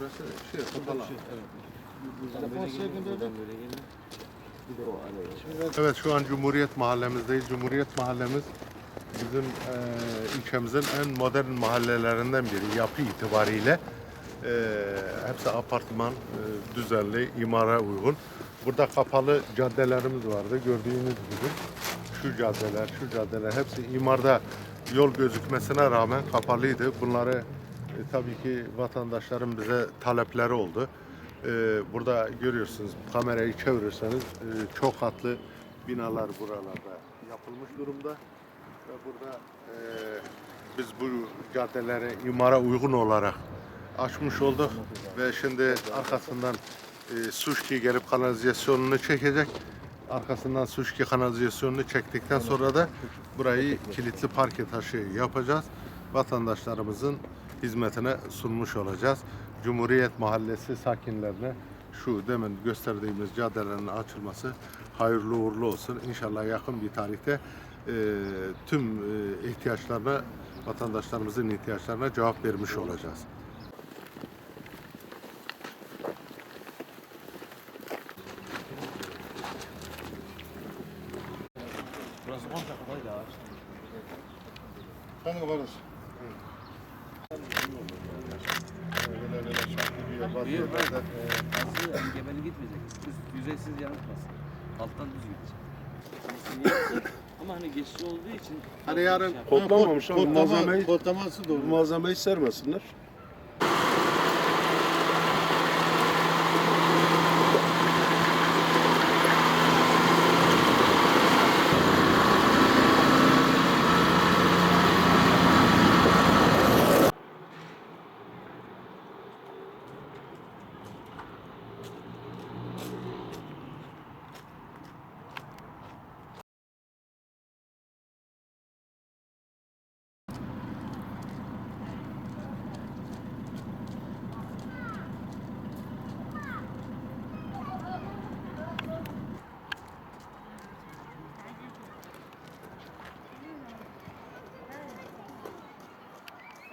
Burası şey kapalı. Telefon. Evet şu an Cumhuriyet Mahallemizdeyiz. Cumhuriyet Mahallemiz bizim e, ilçemizin en modern mahallelerinden biri yapı itibariyle. E, hepsi apartman, e, düzenli, imara uygun. Burada kapalı caddelerimiz vardı gördüğünüz gibi. Şu caddeler, şu caddeler hepsi imarda yol gözükmesine rağmen kapalıydı. Bunları tabii ki vatandaşların bize talepleri oldu. Ee, burada görüyorsunuz kamerayı çevirirseniz e, çok katlı binalar buralarda yapılmış durumda ve burada e, biz bu caddeleri imara uygun olarak açmış olduk ve şimdi arkasından e, Suşki gelip kanalizasyonunu çekecek. Arkasından Suşki kanalizasyonunu çektikten sonra da burayı kilitli parke taşı yapacağız. Vatandaşlarımızın hizmetine sunmuş olacağız. Cumhuriyet Mahallesi sakinlerine şu demin gösterdiğimiz caddelerin açılması hayırlı uğurlu olsun. İnşallah yakın bir tarihte e, tüm e, ihtiyaçlarına, vatandaşlarımızın ihtiyaçlarına cevap vermiş olacağız. Burası 10 dakikaydı ağaç. Kanka varız. Öyle Büyük e, fazla engebeli gitmeyecek. Üst, yüzeysiz yanıtmasın. Alttan düz gidecek. Ama hani geçici olduğu için Hani yarın şey yap- Kodlamamış ama malzemeyi, Kodlaması doğru. malzemeyi sermesinler.